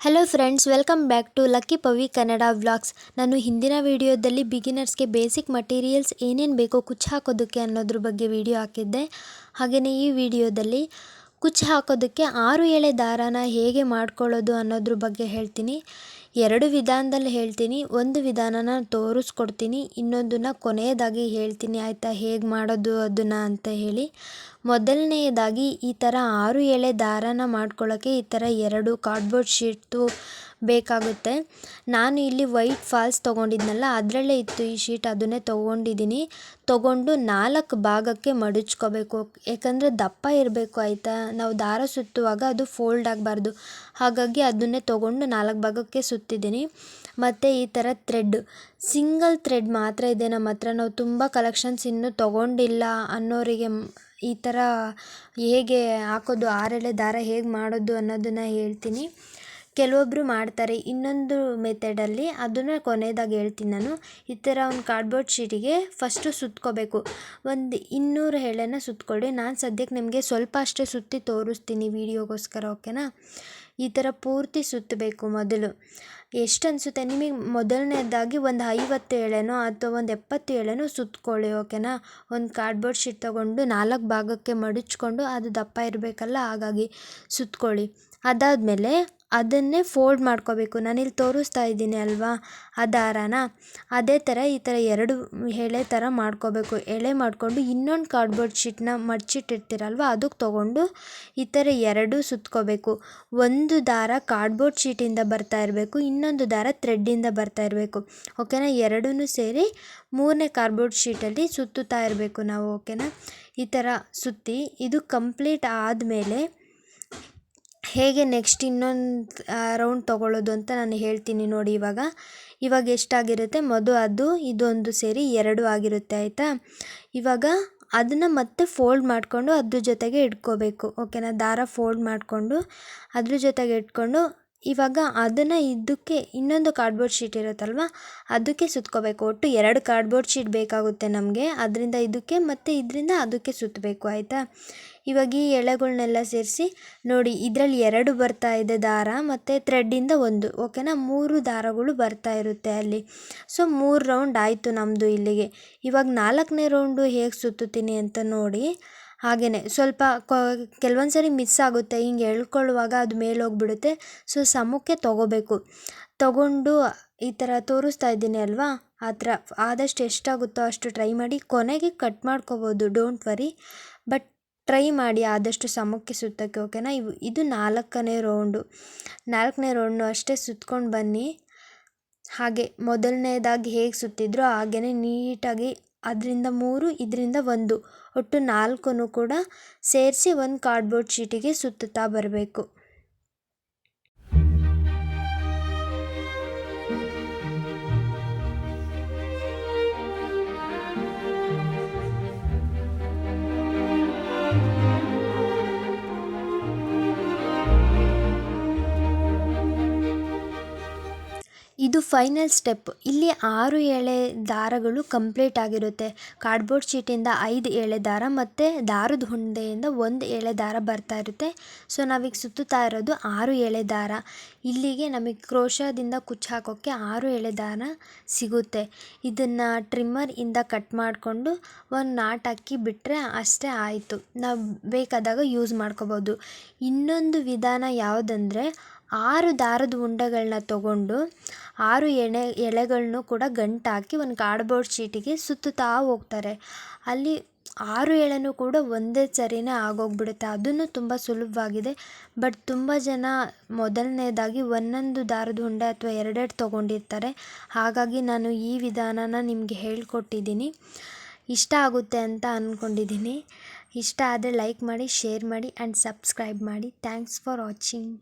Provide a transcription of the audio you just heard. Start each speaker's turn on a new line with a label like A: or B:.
A: Hello friends welcome back to Lucky Pavi Kannada vlogs ನಾನು ಹಿಂದಿನ ವಿಡಿಯೋದಲ್ಲಿ ಬಿಗಿನರ್ಸ್ಗೆ ಬೇಸಿಕ್ ಮಟೀರಿಯಲ್ಸ್ ಏನೇನು ಬೇಕೋ ಕುಚ್ಚು ಹಾಕೋದಕ್ಕೆ ಅನ್ನೋದ್ರ ಬಗ್ಗೆ ವಿಡಿಯೋ ಹಾಕಿದ್ದೆ. ಹಾಗೆಯೇ ಈ ವಿಡಿಯೋದಲ್ಲಿ ಕುಚ್ಚು ಹಾಕೋದಕ್ಕೆ ಆರು ಎಳೆ ದಾರಾನ ಹೇಗೆ ಮಾಡ್ಕೊಳ್ಳೋದು ಅನ್ನೋದ್ರ ಬಗ್ಗೆ ಹೇಳ್ತೀನಿ. ಎರಡು ವಿಧಾನದಲ್ಲಿ ಹೇಳ್ತೀನಿ. ಒಂದು ವಿಧಾನನ ತೋರಿಸ್ಕೊಡ್ತೀನಿ. ಇನ್ನೊಂದನ್ನು ಕೊನೆಯದಾಗಿ ಹೇಳ್ತೀನಿ. ಆಯಿತಾ? ಹೇಗೆ ಮಾಡೋದು, ಅದನ್ನು ಅಂತ ಹೇಳಿ. ಮೊದಲನೆಯದಾಗಿ ಈ ಥರ ಆರು ಎಳೆ ದಾರಾನ ಮಾಡ್ಕೊಳ್ಳೋಕ್ಕೆ ಈ ಥರ ಎರಡು ಕಾರ್ಡ್ಬೋರ್ಡ್ ಶೀಟ್ದು ಬೇಕಾಗುತ್ತೆ. ನಾನು ಇಲ್ಲಿ ವೈಟ್ ಫಾಲ್ಸ್ ತೊಗೊಂಡಿದ್ನಲ್ಲ, ಅದರಲ್ಲೇ ಇತ್ತು ಈ ಶೀಟ್, ಅದನ್ನೇ ತೊಗೊಂಡಿದ್ದೀನಿ. ತೊಗೊಂಡು ನಾಲ್ಕು ಭಾಗಕ್ಕೆ ಮಡಚ್ಕೋಬೇಕು. ಯಾಕಂದರೆ ದಪ್ಪ ಇರಬೇಕು ಆಯಿತಾ? ನಾವು ದಾರ ಸುತ್ತುವಾಗ ಅದು ಫೋಲ್ಡ್ ಆಗಬಾರ್ದು. ಹಾಗಾಗಿ ಅದನ್ನೇ ತೊಗೊಂಡು ನಾಲ್ಕು ಭಾಗಕ್ಕೆ ಸುತ್ತಿದ್ದೀನಿ. ಮತ್ತು ಈ ಥರ ಥ್ರೆಡ್ ಸಿಂಗಲ್ ಥ್ರೆಡ್ ಮಾತ್ರ ಇದೆ ನಮ್ಮ ಹತ್ರ. ನಾವು ತುಂಬ ಕಲೆಕ್ಷನ್ಸ್ ಇನ್ನೂ ತೊಗೊಂಡಿಲ್ಲ ಅನ್ನೋರಿಗೆ ಈ ಥರ ಹೇಗೆ ಹಾಕೋದು, ಆರೆಳೆ ದಾರ ಹೇಗೆ ಮಾಡೋದು ಅನ್ನೋದನ್ನು ಹೇಳ್ತೀನಿ. ಕೆಲವೊಬ್ಬರು ಮಾಡ್ತಾರೆ. ಇನ್ನೊಂದು ಮೆಥಡಲ್ಲಿ ಅದನ್ನು ಕೊನೆಯದಾಗಿ ಹೇಳ್ತೀನಿ ನಾನು. ಈ ಥರ ಒಂದು ಕಾರ್ಡ್ಬೋರ್ಡ್ ಶೀಟಿಗೆ ಫಸ್ಟು ಸುತ್ಕೋಬೇಕು. ಒಂದು ಇನ್ನೂರು ಎಳೆನ ಸುತ್ಕೊಳ್ಳಿ. ನಾನು ಸದ್ಯಕ್ಕೆ ನಿಮಗೆ ಸ್ವಲ್ಪ ಅಷ್ಟೇ ಸುತ್ತಿ ತೋರಿಸ್ತೀನಿ ವೀಡಿಯೋಗೋಸ್ಕರ ಓಕೆನಾ ಈ ಥರ ಪೂರ್ತಿ ಸುತ್ತಬೇಕು ಮೊದಲು. ಎಷ್ಟು ಅನಿಸುತ್ತೆ ನಿಮಗೆ? ಮೊದಲನೇದಾಗಿ ಒಂದು ಐವತ್ತು ಎಳೆನೋ ಅಥವಾ ಒಂದು ಎಪ್ಪತ್ತು ಎಳೆನೋ ಸುತ್ತಕೊಳ್ಳಿ ಓಕೆನಾ ಒಂದು ಕಾರ್ಡ್ಬೋರ್ಡ್ ಶೀಟ್ ತೊಗೊಂಡು ನಾಲ್ಕು ಭಾಗಕ್ಕೆ ಮಡಚ್ಕೊಂಡು ಅದು ದಪ್ಪ ಇರಬೇಕಲ್ಲ, ಹಾಗಾಗಿ ಸುತ್ತಕೊಳ್ಳಿ ಅದಾದಮೇಲೆ ಅದನ್ನೇ ಫೋಲ್ಡ್ ಮಾಡ್ಕೋಬೇಕು. ನಾನಿಲ್ಲಿ ತೋರಿಸ್ತಾ ಇದ್ದೀನಿ ಅಲ್ವಾ? ಆ ದಾರಾನ? ಅದೇ ಥರ ಈ ಥರ ಎರಡು ಎಳೆ ಥರ ಮಾಡ್ಕೋಬೇಕು. ಎಳೆ ಮಾಡಿಕೊಂಡು ಇನ್ನೊಂದು ಕಾರ್ಡ್ಬೋರ್ಡ್ ಶೀಟ್ನ ಮಡ್ಚಿಟ್ಟಿರ್ತೀರಲ್ವ, ಅದಕ್ಕೆ ತೊಗೊಂಡು ಈ ಥರ ಎರಡು ಸುತ್ಕೋಬೇಕು. ಒಂದು ದಾರ ಕಾರ್ಡ್ಬೋರ್ಡ್ ಶೀಟಿಂದ ಬರ್ತಾ ಇರಬೇಕು, ಇನ್ನೊಂದು ದಾರ ಥ್ರೆಡ್ಡಿಂದ ಬರ್ತಾ ಇರಬೇಕು. ಓಕೆನಾ? ಎರಡೂ ಸೇರಿ ಮೂರನೇ ಕಾರ್ಡ್ಬೋರ್ಡ್ ಶೀಟಲ್ಲಿ ಸುತ್ತುತ್ತಾ ಇರಬೇಕು ನಾವು, ಓಕೆನಾ? ಈ ಥರ ಸುತ್ತಿ, ಇದು ಕಂಪ್ಲೀಟ್ ಆದಮೇಲೆ ಹೇಗೆ ನೆಕ್ಸ್ಟ್ ಇನ್ನೊಂದು ರೌಂಡ್ ತೊಗೊಳ್ಳೋದು ಅಂತ ನಾನು ಹೇಳ್ತೀನಿ ನೋಡಿ ಇವಾಗ. ಇವಾಗ ಎಷ್ಟಾಗಿರುತ್ತೆ? ಮೊದಲು ಅದು, ಇದೊಂದು ಸೇರಿ ಎರಡು ಆಗಿರುತ್ತೆ, ಆಯಿತಾ? ಇವಾಗ ಅದನ್ನು ಮತ್ತೆ ಫೋಲ್ಡ್ ಮಾಡಿಕೊಂಡು ಅದ್ರ ಜೊತೆಗೆ ಇಟ್ಕೋಬೇಕು ಓಕೆನಾ ದಾರ ಫೋಲ್ಡ್ ಮಾಡಿಕೊಂಡು ಅದ್ರ ಜೊತೆಗೆ ಇಟ್ಕೊಂಡು ಇವಾಗ ಅದನ್ನು ಇದಕ್ಕೆ ಇನ್ನೊಂದು ಕಾರ್ಡ್ಬೋರ್ಡ್ ಶೀಟ್ ಇರುತ್ತಲ್ವ? ಅದಕ್ಕೆ ಸುತ್ಕೋಬೇಕು. ಒಟ್ಟು ಎರಡು ಕಾರ್ಡ್ಬೋರ್ಡ್ ಶೀಟ್ ಬೇಕಾಗುತ್ತೆ ನಮಗೆ. ಅದರಿಂದ ಇದಕ್ಕೆ ಮತ್ತು ಇದರಿಂದ ಅದಕ್ಕೆ ಸುತ್ತಬೇಕು ಆಯಿತಾ? ಇವಾಗ ಈ ಎಳೆಗಳ್ನೆಲ್ಲ ಸೇರಿಸಿ ನೋಡಿ, ಇದರಲ್ಲಿ ಎರಡು ಬರ್ತಾ ಇದೆ ದಾರ, ಮತ್ತು ಥ್ರೆಡ್ಡಿಂದ ಒಂದು ಓಕೆನಾ ಮೂರು ದಾರಗಳು ಬರ್ತಾ ಇರುತ್ತೆ ಅಲ್ಲಿ. ಸೊ ಮೂರು ರೌಂಡ್ ಆಯಿತು ನಮ್ಮದು ಇಲ್ಲಿಗೆ. ಇವಾಗ ನಾಲ್ಕನೇ ರೌಂಡು ಹೇಗೆ ಸುತ್ತುತ್ತೀನಿ ಅಂತ ನೋಡಿ. ಹಾಗೆಯೇ ಸ್ವಲ್ಪ ಕೆಲವೊಂದು ಸರಿ ಮಿಸ್ ಆಗುತ್ತೆ. ಹಿಂಗೆ ಎಳ್ಕೊಳ್ಳುವಾಗ ಅದು ಮೇಲೆ ಹೋಗ್ಬಿಡುತ್ತೆ. ಸೊ ಸಮಕ್ಕೆ ತೊಗೋಬೇಕು. ತೊಗೊಂಡು ಈ ಥರ ತೋರಿಸ್ತಾ ಇದ್ದೀನಿ ಅಲ್ವಾ? ಆ ಥರ ಆದಷ್ಟು ಎಷ್ಟಾಗುತ್ತೋ ಅಷ್ಟು ಟ್ರೈ ಮಾಡಿ. ಕೊನೆಗೆ ಕಟ್ ಮಾಡ್ಕೋಬೋದು. ಡೋಂಟ್ ವರಿ ಬಟ್ ಟ್ರೈ ಮಾಡಿ ಆದಷ್ಟು ಸಮಕ್ಕೆ ಸುತ್ತಕ್ಕೆ ಓಕೆನಾ ಇವು, ಇದು ನಾಲ್ಕನೇ ರೌಂಡು ನಾಲ್ಕನೇ ರೌಂಡು ಅಷ್ಟೇ ಸುತ್ಕೊಂಡು ಬನ್ನಿ. ಹಾಗೆ ಮೊದಲನೇದಾಗಿ ಹೇಗೆ ಸುತ್ತಿದ್ರೋ ಹಾಗೆಯೇ ನೀಟಾಗಿ ಅದರಿಂದ ಮೂರು ಇದರಿಂದ ಒಂದು. ಒಟ್ಟು ನಾಲ್ಕನ್ನು ಕೂಡ ಸೇರಿಸಿ ಒಂದು ಕಾರ್ಡ್ಬೋರ್ಡ್ ಶೀಟಿಗೆ ಸುತ್ತುತ್ತಾ ಬರಬೇಕು. ಇದು ಫೈನಲ್ ಸ್ಟೆಪ್. ಇಲ್ಲಿ ಆರು ಎಳೆ ದಾರಗಳು ಕಂಪ್ಲೀಟ್ ಆಗಿರುತ್ತೆ. ಕಾರ್ಡ್ಬೋರ್ಡ್ ಶೀಟಿಂದ ಐದು ಎಳೆ ದಾರ ಮತ್ತು ದಾರದ ಹುಂಡೆಯಿಂದ ಒಂದು ಎಳೆ ದಾರ ಬರ್ತಾ ಇರುತ್ತೆ. ಸೊ, ನಾವೀಗ ಸುತ್ತುತ್ತಾ ಇರೋದು ಆರು ಎಳೆ ದಾರ. ಇಲ್ಲಿಗೆ ನಮಗೆ ಕ್ರೋಶದಿಂದ ಕುಚ್ಚು ಹಾಕೋಕ್ಕೆ ಆರು ಎಳೆ ದಾರ ಸಿಗುತ್ತೆ. ಇದನ್ನು ಟ್ರಿಮ್ಮರಿಂದ ಕಟ್ ಮಾಡಿಕೊಂಡು ಒಂದು ನಾಟ್ ಹಾಕಿ ಬಿಟ್ಟರೆ ಅಷ್ಟೇ ಆಯಿತು. ನಾವು ಬೇಕಾದಾಗ ಯೂಸ್ ಮಾಡ್ಕೋಬೋದು. ಇನ್ನೊಂದು ವಿಧಾನ ಯಾವುದಂದರೆ ಆರು ದಾರದ ಉಂಡೆಗಳನ್ನ ತಗೊಂಡು ಆರು ಎಣೆ ಎಳೆಗಳನ್ನು ಕೂಡ ಗಂಟಾಕಿ ಒಂದು ಕಾರ್ಡ್ಬೋರ್ಡ್ ಶೀಟಿಗೆ ಸುತ್ತುತ್ತಾ ಹೋಗ್ತಾರೆ. ಅಲ್ಲಿ ಆರು ಎಳೆನೂ ಕೂಡ ಒಂದೇ ಸರಿನೇ ಆಗೋಗ್ಬಿಡುತ್ತೆ. ಅದನ್ನು ತುಂಬ ಸುಲಭವಾಗಿದೆ. ಬಟ್ ತುಂಬ ಜನ ಮೊದಲನೇದಾಗಿ ಒಂದೊಂದು ದಾರದ ಉಂಡೆ ಅಥವಾ ಎರಡೆರಡು ತೊಗೊಂಡಿರ್ತಾರೆ. ಹಾಗಾಗಿ ನಾನು ಈ ವಿಧಾನನ ನಿಮಗೆ ಹೇಳ್ಕೊಟ್ಟಿದ್ದೀನಿ. ಇಷ್ಟ ಆಗುತ್ತೆ ಅಂತ ಅಂದ್ಕೊಂಡಿದ್ದೀನಿ ಇಷ್ಟ ಆದರೆ ಲೈಕ್ ಮಾಡಿ ಶೇರ್ ಮಾಡಿ ಆ್ಯಂಡ್ ಸಬ್ಸ್ಕ್ರೈಬ್ ಮಾಡಿ. Thanks for watching